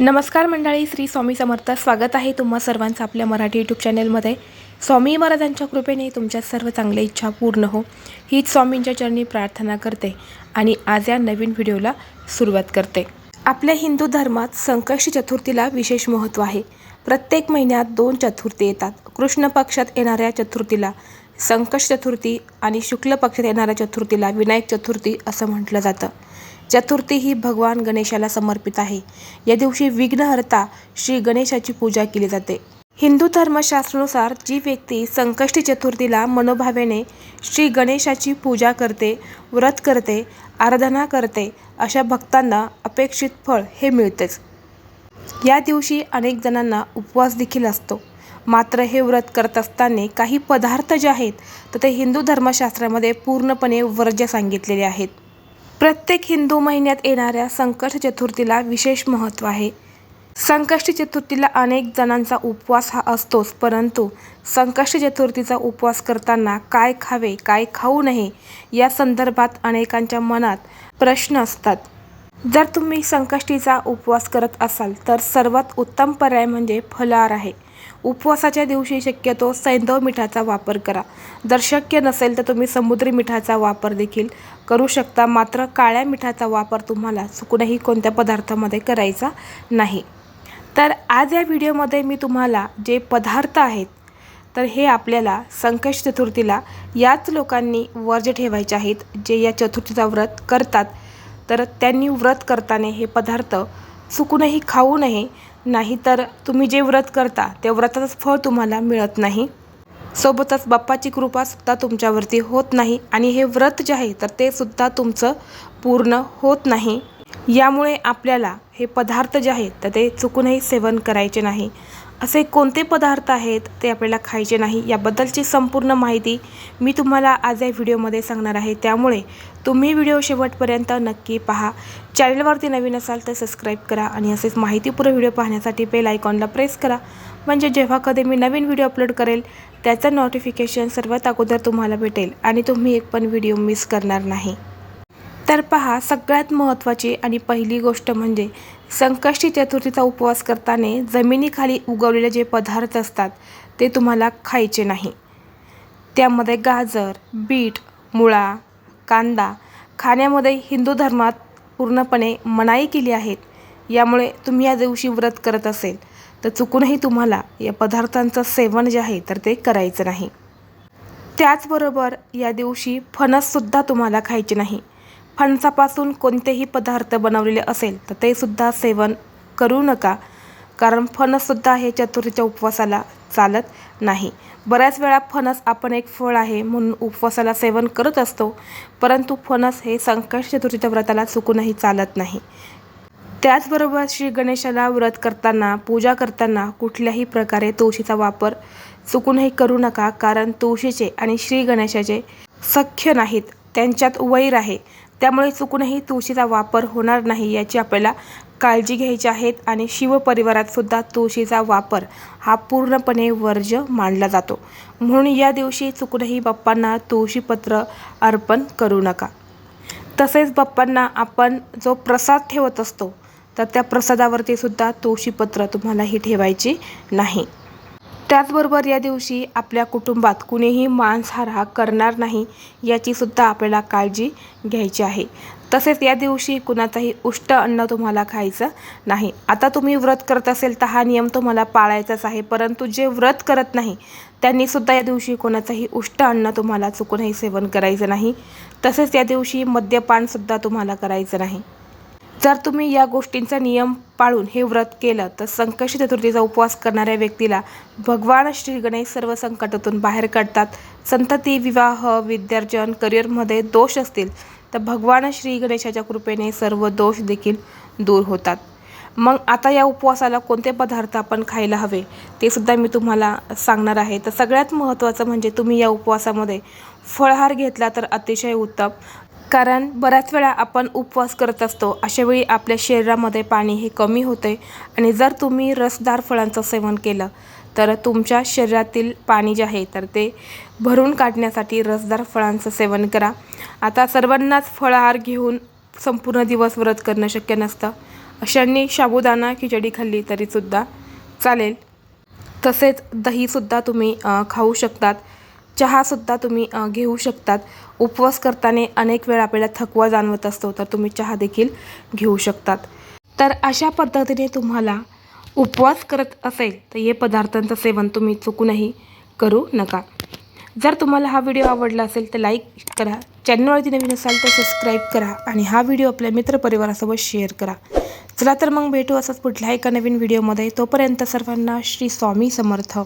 नमस्कार मंडळी श्री स्वामी समर्थ. स्वागत आहे तुम्हा सर्वांचं आपल्या मराठी यूट्यूब चॅनलमध्ये स्वामी महाराजांच्या कृपेने तुमच्या सर्व चांगल्या इच्छा पूर्ण हो. हीच स्वामींच्या चरणी प्रार्थना करते आणि आज या नवीन व्हिडिओला सुरुवात करते. आपल्या हिंदू धर्मात संकष्टी चतुर्थीला विशेष महत्त्व आहे. प्रत्येक महिन्यात दोन चतुर्थी येतात. कृष्ण पक्षात येणाऱ्या चतुर्थीला संकष्ट चतुर्थी आणि शुक्ल पक्षात येणाऱ्या चतुर्थीला विनायक चतुर्थी असं म्हटलं जातं. चतुर्थी ही भगवान गणेशाला समर्पित आहे. या दिवशी विघ्नहर्ता श्री गणेशाची पूजा केली जाते. हिंदू धर्मशास्त्रानुसार जी व्यक्ती संकष्टी चतुर्थीला मनोभावेने श्री गणेशाची पूजा करते व्रत करते आराधना करते अशा भक्तांना अपेक्षित फळ हे मिळतेच. या दिवशी अनेक जणांना उपवास देखील असतो. मात्र हे व्रत करत असताना काही पदार्थ जे आहेत तर ते हिंदू धर्मशास्त्रामध्ये पूर्णपणे वर्ज्य सांगितलेले आहेत. प्रत्येक हिंदू महिन्यात येणाऱ्या संकष्ट चतुर्थीला विशेष महत्त्व आहे. संकष्टी चतुर्थीला अनेक जणांचा उपवास हा असतोच परंतु संकष्टी चतुर्थीचा उपवास करताना काय खावे काय खाऊ नये या संदर्भात अनेकांच्या मनात प्रश्न असतात. जर तुम्ही संकष्टीचा उपवास करत असाल तर सर्वात उत्तम पर्याय म्हणजे फलाहार आहे. उपवासाच्या दिवशी शक्यतो सैंधव मिठाचा वापर करा. जर शक्य नसेल तर तुम्ही समुद्री मिठाचा वापर देखील करू शकता. मात्र काळ्या मिठाचा वापर तुम्हाला चुकूनही कोणत्या पदार्थामध्ये करायचा नाही. तर आज या व्हिडिओमध्ये मी तुम्हाला जे पदार्थ आहेत तर हे आपल्याला संकष्ट चतुर्थीला याच लोकांनी वर्ज ठेवायचे आहेत जे या चतुर्थीचा व्रत करतात. तर त्यांनी व्रत करताना हे पदार्थ चुकूनही खाऊ नये नाहीतर तुम्ही जे व्रत करता त्या व्रताचंच फळ तुम्हाला मिळत नाही. सोबतच बाप्पाची कृपासुद्धा तुमच्यावरती होत नाही आणि हे व्रत जे आहे तर ते सुद्धा तुमचं पूर्ण होत नाही. यामुळे आपल्याला हे पदार्थ जे आहेत तर ते चुकूनही सेवन करायचे नाही. असे कोणते पदार्थ आहेत ते आपल्याला खायचे नाही याबद्दलची संपूर्ण माहिती मी तुम्हाला आज या व्हिडिओमध्ये सांगणार आहे. त्यामुळे तुम्ही व्हिडिओ शेवटपर्यंत नक्की पहा. चॅनलवरती नवीन असाल तर सबस्क्राईब करा आणि असेच माहितीपूर्ण व्हिडिओ पाहण्यासाठी बेल आयकॉनला प्रेस करा. म्हणजे जेव्हा कधी मी नवीन व्हिडिओ अपलोड करेल त्याचं नोटिफिकेशन सर्वात अगोदर तुम्हाला भेटेल आणि तुम्ही एक पण व्हिडिओ मिस करणार नाही. तर पहा सगळ्यात महत्त्वाची आणि पहिली गोष्ट म्हणजे संकष्टी चतुर्थीचा उपवास करताना जमिनीखाली उगवलेले जे पदार्थ असतात ते तुम्हाला खायचे नाही. त्यामध्ये गाजर बीट मुळा कांदा खाण्यामध्ये हिंदू धर्मात पूर्णपणे मनाई केली आहेत. यामुळे तुम्ही या दिवशी व्रत करत असेल तर चुकूनही तुम्हाला या पदार्थांचं सेवन जे आहे तर ते करायचं नाही. त्याचबरोबर या दिवशी फणससुद्धा तुम्हाला खायचे नाही. फणसापासून कोणतेही पदार्थ बनवलेले असेल तर ते सुद्धा सेवन करू नका. कारण फणससुद्धा हे चतुर्थीच्या उपवासाला चालत नाही. बऱ्याच वेळा फणस आपण एक फळ आहे म्हणून उपवासाला सेवन करत असतो परंतु फणस हे संकट चतुर्थीच्या व्रताला चुकूनही चालत नाही. त्याचबरोबर श्री गणेशाला व्रत करताना पूजा करताना कुठल्याही प्रकारे तुळशीचा वापर चुकूनही करू नका कारण तुळशीचे आणि श्री गणेशाचे सख्य नाहीत त्यांच्यात वैर आहे. त्यामुळे चुकूनही तुळशीचा वापर होणार नाही याची आपल्याला काळजी घ्यायची आहेत आणि शिवपरिवारात सुद्धा तुळशीचा वापर हा पूर्णपणे वर्ज्य मानला जातो. म्हणून या दिवशी चुकूनही बाप्पांना तुळशीपत्र अर्पण करू नका. तसेच बाप्पांना आपण जो प्रसाद ठेवत असतो तर त्या प्रसादावरती सुद्धा तुळशीपत्र तुम्हालाही ठेवायची नाही. त्याचबरोबर या दिवशी आपल्या कुटुंबात कुणीही मांसाहार हा करणार नाही याचीसुद्धा आपल्याला काळजी घ्यायची आहे. तसेच या दिवशी कुणाचाही उष्ट अन्न तुम्हाला खायचं नाही. आता तुम्ही व्रत करत असेल तर हा नियम तुम्हाला पाळायचाच आहे. परंतु जे व्रत करत नाही त्यांनी सुद्धा या दिवशी कोणाचंही उष्ट अन्न तुम्हाला चुकूनही सेवन करायचं नाही. तसेच या दिवशी मद्यपानसुद्धा तुम्हाला करायचं नाही. जर तुम्ही या गोष्टींचा नियम पाळून हे व्रत केलं तर संकष्टी चतुर्थीचा उपवास करणाऱ्या व्यक्तीला भगवान श्री गणेश सर्व संकटातून बाहेर काढतात. संतती विवाह विद्यार्जन करिअरमध्ये दोष असतील तर भगवान श्री गणेशाच्या कृपेने सर्व दोष देखील दूर होतात. मग आता या उपवासाला कोणते पदार्थ आपण खायला हवे ते सुद्धा मी तुम्हाला सांगणार आहे. तर सगळ्यात महत्त्वाचं म्हणजे तुम्ही या उपवासामध्ये फळहार घेतला तर अतिशय उत्तम. कारण बऱ्याच वेळा आपण उपवास करत असतो अशावेळी आपल्या शरीरामध्ये पाणी हे कमी होते आणि जर तुम्ही रसदार फळांचं सेवन केलं तर तुमच्या शरीरातील पाणी जे आहे तर ते भरून काढण्यासाठी रसदार फळांचं सेवन करा. आता सर्वांनाच फळाहार घेऊन संपूर्ण दिवस व्रत करणं शक्य नसतं. अशांनी साबुदाणा खिचडी खाल्ली तरीसुद्धा चालेल. तसेच दहीसुद्धा तुम्ही खाऊ शकतात. चहासुद्धा तुम्ही घेऊ शकतात. उपवास करताना अनेक वेळा आपल्याला थकवा जाणवत असतो तर तुम्ही चहा देखील घेऊ शकतात. तर अशा पद्धतीने तुम्हाला उपवास करत असेल तर हे पदार्थांचं सेवन तुम्ही चुकूनही करू नका. जर तुम्हाला हा व्हिडिओ आवडला असेल तर लाईक करा. चॅनलवरती नवीन असाल तर सबस्क्राईब करा आणि हा व्हिडिओ आपल्या मित्रपरिवारासोबत शेअर करा. चला तर मग भेटू असंच पुढल्या एका नवीन व्हिडिओमध्ये. तोपर्यंत सर्वांना श्री स्वामी समर्थ.